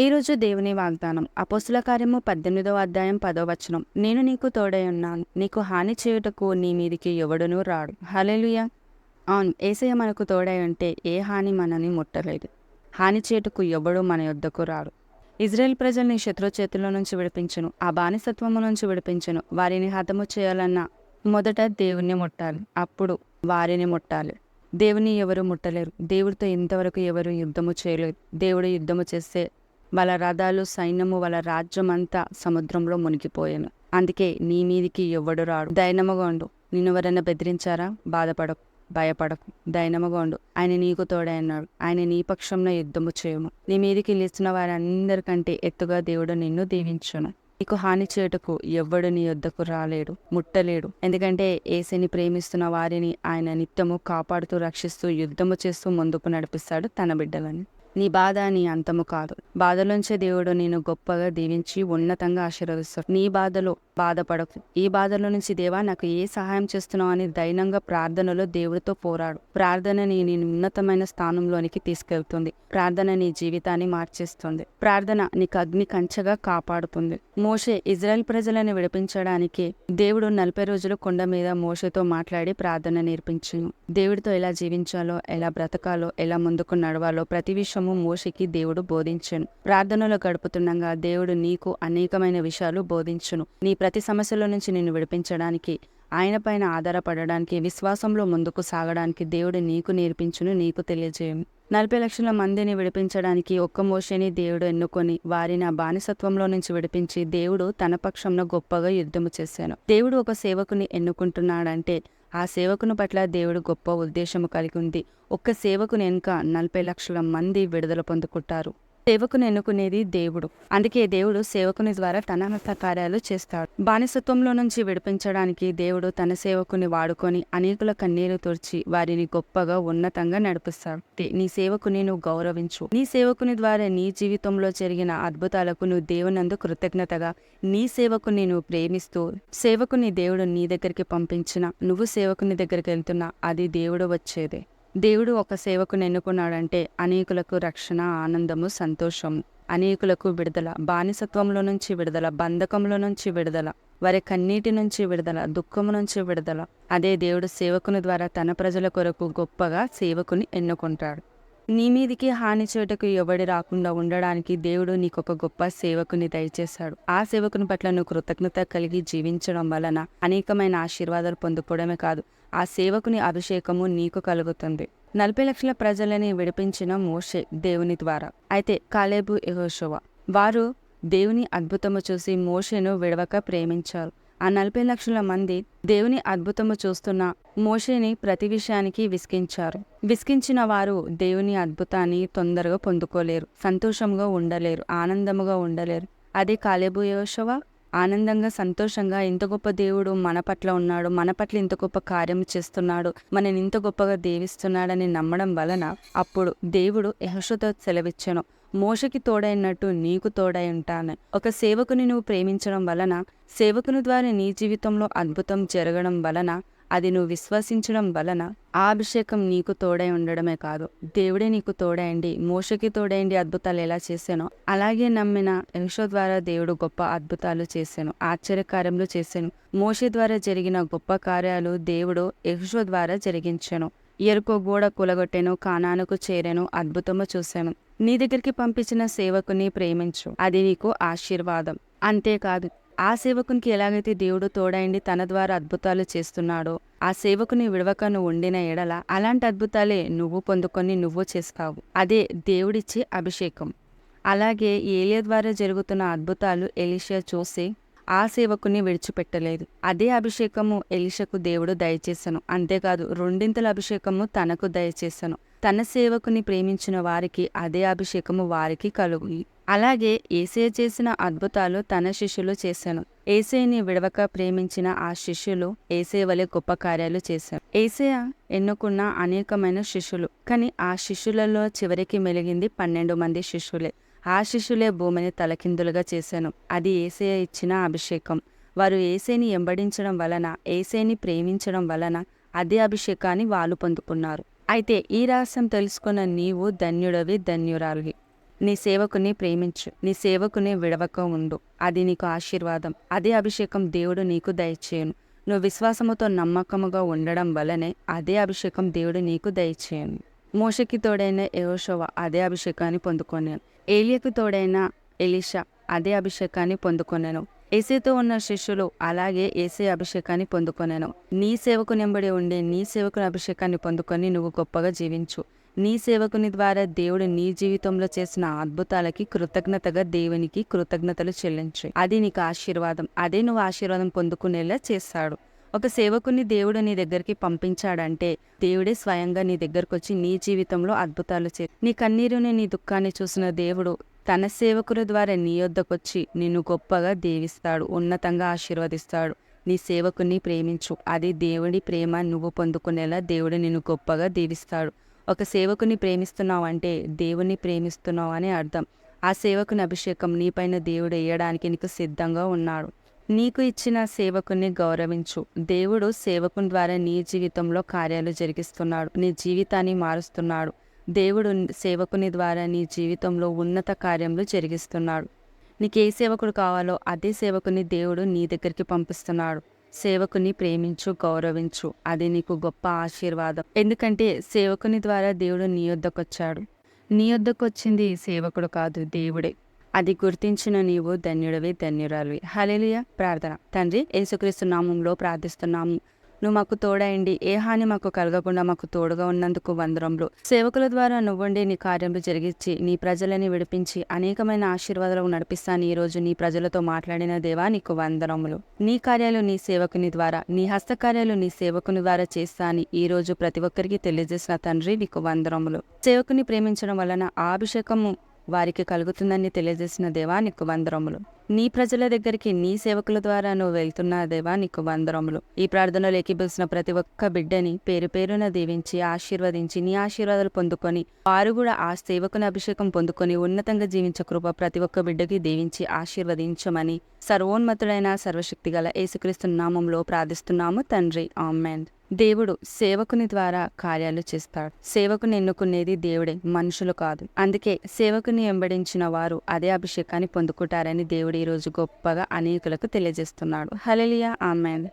ఈరోజు దేవుని వాగ్దానం. అపోసుల కార్యము పద్దెనిమిదవ అధ్యాయం పదో వచనం. నేను నీకు తోడై ఉన్నాను. నీకు హాని చేయుటకు నీ మీదికి ఎవడునూ రాడు. హల్లెలూయా. అవును ఏసయ్య మనకు తోడై ఉంటే ఏ హాని మనని ముట్టలేదు. హాని చేయుటకు ఎవడు మన యొద్దకు రాడు. ఇజ్రాయెల్ ప్రజల్ని శత్రు చేతుల నుంచి విడిపించను. ఆ బానిసత్వము నుంచి విడిపించను. వారిని హతము చేయాలన్నా మొదట దేవుణ్ణి ముట్టాలి. అప్పుడు వారిని ముట్టాలి. దేవుని ఎవరు ముట్టలేరు. దేవుడితో ఇంతవరకు ఎవరు యుద్ధము చేయలేరు దేవుడు యుద్ధము చేస్తే వాళ్ళ రథాలు సైన్యము వాళ్ళ రాజ్యం అంతా సముద్రంలో మునిగిపోయాను. అందుకే నీ మీదికి ఎవడు రాడు. దైనముగా ఉండు. నిన్ను ఎవరైనా బెదిరించారా? బాధపడకు. భయపడకు. దైనముగా ఉండు. ఆయన నీకు తోడే అన్నాడు ఆయన నీ పక్షంలో యుద్ధము చేయము. నీ మీదికి లేచిన వారందరికంటే ఎత్తుగా దేవుడు నిన్ను దీవించును. నీకు హాని చేయుటకు ఎవ్వడు నీ యొద్దకు రాలేడు ముట్టలేడు. ఎందుకంటే ఏసీని ప్రేమిస్తున్న వారిని ఆయన నిత్యము కాపాడుతూ రక్షిస్తూ యుద్ధము చేస్తూ ముందుకు నడిపిస్తాడు తన బిడ్డలని. నీ బాధ నీ అంతము కాదు. బాధలోంచే దేవుడు నేను గొప్పగా దీవించి ఉన్నతంగా ఆశీర్వదిస్తాడు. నీ బాధలో బాధపడకు. ఈ బాధలో నుంచి దేవా నాకు ఏ సహాయం చేస్తున్నావు అని దైనంగా ప్రార్థనలో దేవుడితో పోరాడు. ప్రార్థన నీ నేను ఉన్నతమైన స్థానంలోనికి తీసుకెళ్తుంది. ప్రార్థన నీ జీవితాన్ని మార్చేస్తుంది. ప్రార్థన నీకు అగ్ని కంచగా కాపాడుతుంది. మోషే ఇజ్రాయెల్ ప్రజలను విడిపించడానికి దేవుడు నలభై రోజులు కొండ మీద మోషతో మాట్లాడి ప్రార్థన నేర్పించను. దేవుడితో ఎలా జీవించాలో ఎలా బ్రతకాలో ఎలా ముందుకు నడవాలో ప్రతి విషయం విషయము మోషికి దేవుడు బోధించను. ప్రార్థనలో గడుపుతుండగా దేవుడు నీకు అనేకమైన విషయాలు బోధించును. నీ ప్రతి సమస్యల నుంచి నిన్ను విడిపించడానికి ఆయన పైన ఆధారపడడానికి విశ్వాసంలో ముందుకు సాగడానికి దేవుడు నీకు నేర్పించును నీకు తెలియజేయము. నలభై లక్షల మందిని విడిపించడానికి ఒక్క మోషేని దేవుడు ఎన్నుకొని వారిని ఆ బానిసత్వంలో నుంచి విడిపించి దేవుడు తన పక్షంలో గొప్పగా యుద్ధము చేశాను. దేవుడు ఒక సేవకుని ఎన్నుకుంటున్నాడంటే ఆ సేవకుని పట్ల దేవుడు గొప్ప ఉద్దేశము కలిగి ఉంది ఒక్క సేవకుని వెనుక నలభై లక్షల మంది విడుదల పొందుకుంటారు. సేవకుని ఎన్నుకునేది దేవుడు. అందుకే దేవుడు సేవకుని ద్వారా తన కార్యాలు చేస్తాడు. బానిసత్వంలో నుంచి విడిపించడానికి దేవుడు తన సేవకుని వాడుకొని అనేకుల కన్నీరు తుడిచి వారిని గొప్పగా ఉన్నతంగా నడిపిస్తాడు. నీ సేవకుని నువ్వు గౌరవించు. నీ సేవకుని ద్వారా నీ జీవితంలో జరిగిన అద్భుతాలకు నువ్వు దేవునందు కృతజ్ఞతగా నీ సేవకుని నువ్వు ప్రేమిస్తూ సేవకుని దేవుడు నీ దగ్గరికి పంపించిన నువ్వు సేవకుని దగ్గరికి వెళ్తున్నా అది దేవుడు వచ్చేదే. దేవుడు ఒక సేవకుని ఎన్నుకున్నాడంటే అనేకులకు రక్షణ ఆనందము సంతోషం అనేకులకు విడుదల బానిసత్వంలో నుంచి విడుదల బంధకంలో నుంచి విడుదల వారి కన్నీటి నుంచి విడుదల దుఃఖము నుంచి విడుదల. అదే దేవుడు సేవకుని ద్వారా తన ప్రజల కొరకు గొప్పగా సేవకుని ఎన్నుకుంటాడు. నీ మీదికి హాని చేయుటకు ఎవడి రాకుండా ఉండడానికి దేవుడు నీకొక గొప్ప సేవకుని దయచేశాడు. ఆ సేవకుని పట్ల నువ్వు కృతజ్ఞత కలిగి జీవించడం వలన అనేకమైన ఆశీర్వాదాలు పొందుకోవడమే కాదు ఆ సేవకుని అభిషేకము నీకు కలుగుతుంది. నలభై లక్షల ప్రజలని విడిపించిన మోషే దేవుని ద్వారా. అయితే కాలేబు యెహోషువ వారు దేవుని అద్భుతము చూసి మోషేను విడవక ప్రేమించారు. ఆ నలభై లక్షల మంది దేవుని అద్భుతము చూస్తున్న మోషేని ప్రతి విషయానికి విసిగించారు. విసిగించిన వారు దేవుని అద్భుతాన్ని తొందరగా పొందుకోలేరు సంతోషంగా ఉండలేరు ఆనందముగా ఉండలేరు. అదే కాలేబు యోషవ ఆనందంగా సంతోషంగా ఇంత గొప్ప దేవుడు మన పట్ల ఉన్నాడు మన పట్ల ఇంత గొప్ప కార్యం చేస్తున్నాడు మనని ఇంత గొప్పగా దేవిస్తున్నాడని నమ్మడం వలన అప్పుడు దేవుడు యహోషతో సెలవిచ్చను. మోషకి తోడైనట్టు నీకు తోడై ఉంటాను. ఒక సేవకుని నువ్వు ప్రేమించడం వలన సేవకుని ద్వారా నీ జీవితంలో అద్భుతం జరగడం వలన అది నువ్వు విశ్వసించడం వలన ఆ అభిషేకం నీకు తోడై ఉండడమే కాదు. దేవుడే నీకు తోడైండి మోషకి తోడైండి అద్భుతాలు ఎలా చేశానో అలాగే నమ్మిన యశో ద్వారా దేవుడు గొప్ప అద్భుతాలు చేశాను ఆశ్చర్యకార్యములు చేశాను. మోష ద్వారా జరిగిన గొప్ప కార్యాలు దేవుడు యశో ద్వారా జరిగించాను. ఎరుకో గోడ కూలగొట్టెను కానానుకు చేరెను అద్భుతము చూశాను. నీ దగ్గరికి పంపించిన సేవకుని ప్రేమించు అది నీకు ఆశీర్వాదం. అంతేకాదు ఆ సేవకునికి ఎలాగైతే దేవుడు తోడైండి తన ద్వారా అద్భుతాలు చేస్తున్నాడో ఆ సేవకుని విడవక నువ్వు ఉండిన ఎడల అలాంటి అద్భుతాలే నువ్వు పొందుకొని నువ్వు చేస్తావు. అదే దేవుడిచ్చే అభిషేకం. అలాగే ఏలియా ద్వారా జరుగుతున్న అద్భుతాలు ఎలిషియా చూసి ఆ సేవకుని విడిచిపెట్టలేదు. అదే అభిషేకము ఎలిషకు దేవుడు దయచేశాను అంతేకాదు రెండింతల అభిషేకము తనకు దయచేశాను తన సేవకుని ప్రేమించిన వారికి అదే అభిషేకము వారికి కలుగు. అలాగే ఏసే చేసిన అద్భుతాలు తన శిష్యులు చేశాను. ఏసేని విడవక ప్రేమించిన ఆ శిష్యులు ఏసే వలె గొప్ప కార్యాలు చేశారు. ఏసేయ ఎన్నుకున్న అనేకమైన శిష్యులు కానీ ఆ శిష్యులలో చివరికి మెలిగింది పన్నెండు మంది శిష్యులే. ఆ శిష్యులే భూమిని తలకిందులుగా చేశాను. అది ఏసయ ఇచ్చిన అభిషేకం. వారు ఏసేని ఎంబడించడం వలన ఏసేని ప్రేమించడం వలన అదే అభిషేకాన్ని వాళ్ళు పొందుకున్నారు. అయితే ఈ రహస్యం తెలుసుకున్న నీవు ధన్యుడవి ధన్యురాలివి. నీ సేవకుని ప్రేమించు నీ సేవకుని విడవక ఉండు. అది నీకు ఆశీర్వాదం. అదే అభిషేకం దేవుడు నీకు దయచేయను. నువ్వు విశ్వాసముతో నమ్మకముగా ఉండడం వలనే అదే అభిషేకం దేవుడు నీకు దయచేయను. మోషకి తోడైన యెహోషువ అదే అభిషేకాన్ని పొందుకొనాను. ఏలియకు తోడైన ఎలిషా అదే అభిషేకాన్ని పొందుకొనెను. ఏసేతో ఉన్న శిష్యులు అలాగే ఏసే అభిషేకాన్ని పొందుకొనెను. నీ సేవకు నెంబడి ఉండే నీ సేవకుని అభిషేకాన్ని పొందుకొని నువ్వు గొప్పగా జీవించు. నీ సేవకుని ద్వారా దేవుడు నీ జీవితంలో చేసిన అద్భుతాలకి కృతజ్ఞతగా దేవునికి కృతజ్ఞతలు చెల్లించు. అది నీకు ఆశీర్వాదం. అదే నువ్వు ఆశీర్వాదం పొందుకునేలా చేస్తాడు. ఒక సేవకుని దేవుడు నీ దగ్గరికి పంపించాడంటే దేవుడే స్వయంగా నీ దగ్గరకు వచ్చి నీ జీవితంలో అద్భుతాలు చే నీ కన్నీరుని నీ దుఃఖాన్ని చూసిన దేవుడు తన సేవకుల ద్వారా నీ యొద్దకొచ్చి నిన్ను గొప్పగా దీవిస్తాడు ఉన్నతంగా ఆశీర్వదిస్తాడు. నీ సేవకుని ప్రేమించు. అది దేవుడి ప్రేమ. నువ్వు పొందుకునేలా దేవుడు నిన్ను గొప్పగా దీవిస్తాడు. ఒక సేవకుని ప్రేమిస్తున్నావు అంటే దేవుణ్ణి ప్రేమిస్తున్నావు అని అర్థం. ఆ సేవకుని అభిషేకం నీపైన దేవుడు వేయడానికి నీకు సిద్ధంగా ఉన్నాడు. నీకు ఇచ్చిన సేవకుని గౌరవించు. దేవుడు సేవకుని ద్వారా నీ జీవితంలో కార్యాలు జరిగిస్తున్నాడు. నీ జీవితాన్ని మారుస్తున్నాడు. దేవుడు సేవకుని ద్వారా నీ జీవితంలో ఉన్నత కార్యములు జరిగిస్తున్నాడు. నీకు ఏ సేవకుడు కావాలో అదే సేవకుని దేవుడు నీ దగ్గరికి పంపిస్తున్నాడు. సేవకుని ప్రేమించు గౌరవించు. అది నీకు గొప్ప ఆశీర్వాదం. ఎందుకంటే సేవకుని ద్వారా దేవుడు నీ యొద్దకొచ్చాడు. నీ వద్దకొచ్చింది సేవకుడు కాదు దేవుడే. అది గుర్తించిన నీవు ధన్యుడవి ధన్యురాలివి. హలేలియ ప్రార్థన. తండ్రి యేసుక్రీస్తు నామంలో ప్రార్థిస్తున్నాము. నువ్వు మాకు తోడయండి ఏ హాని మాకు కలగకుండా మాకు తోడుగా ఉన్నందుకు వందరంలో సేవకుల ద్వారా నువ్వండి నీ కార్యములు జరిగించి నీ ప్రజలని విడిపించి అనేకమైన ఆశీర్వాదాలకు నడిపిస్తాను. ఈ రోజు నీ ప్రజలతో మాట్లాడిన దేవా నీకు వందరములు. నీ కార్యాలు నీ సేవకుని ద్వారా నీ హస్తకార్యాలు నీ సేవకుని ద్వారా చేస్తాను. ఈ రోజు ప్రతి ఒక్కరికి తెలియజేసిన తండ్రి నీకు వందరములు. సేవకుని ప్రేమించడం వలన ఆ అభిషేకము వారికి కలుగుతుందని తెలియజేసిన దేవా నీకు వందరములు. నీ ప్రజల దగ్గరికి నీ సేవకుల ద్వారా నువ్వు వెళ్తున్న దేవా నీకు వందరములు. ఈ ప్రార్థనలు ఏకీపిలిసిన ప్రతి ఒక్క బిడ్డని పేరు పేరున దీవించి ఆశీర్వదించి నీ ఆశీర్వాదాలు పొందుకొని వారు కూడా ఆ సేవకుని అభిషేకం పొందుకొని ఉన్నతంగా జీవించే కృప ప్రతి ఒక్క బిడ్డకి దీవించి ఆశీర్వదించమని సర్వోన్మతుడైన సర్వశక్తి గల యేసుక్రీస్తు నామంలో ప్రార్థిస్తున్నాము తండ్రి. ఆమెన్. దేవుడు సేవకుని ద్వారా కార్యాలు చేస్తాడు. సేవకుని ఎన్నుకునేది దేవుడే మనుషులు కాదు. అందుకే సేవకుని వెంబడించిన వారు అదే అభిషేకాన్ని పొందుకుంటారని దేవుడు ఈరోజు గొప్పగా అనేకులకు తెలియజేస్తున్నాడు. Hallelujah amen.